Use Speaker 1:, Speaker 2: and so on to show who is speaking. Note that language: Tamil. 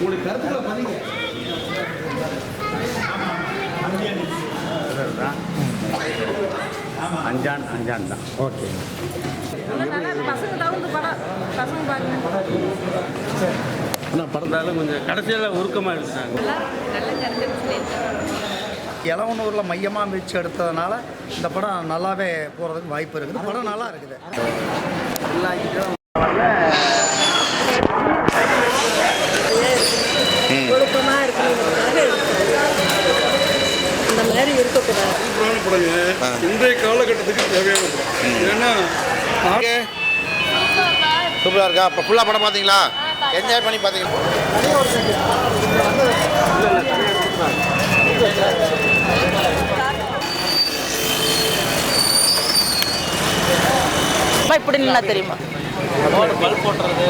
Speaker 1: உங்களுடைய கருத்துக்களை பதிங்க.
Speaker 2: தான் அஞ்சான் அஞ்சான் தான்.
Speaker 1: ஓகே. ஆனால் படத்தாலும் கொஞ்சம் கடைசியில் உருக்கமாக
Speaker 3: கருத்து
Speaker 4: இளவனூரில் மையமாக வச்சு எடுத்ததுனால இந்த படம் நல்லாவே போகிறதுக்கு வாய்ப்பு இருக்குது. படம் நல்லா இருக்குது.
Speaker 5: சூப்பரான படங்க இன்றைய காலகட்டத்துக்கு தேவையான படம். ஏன்னா
Speaker 6: சூப்பராக இருக்கா? இப்போ ஃபுல்லாக படம் பார்த்தீங்களா என்ஜாய் பண்ணி பார்த்தீங்களா
Speaker 7: இப்படி நின்னா தெரியுமா?
Speaker 2: பல்ப் போட்டுறது.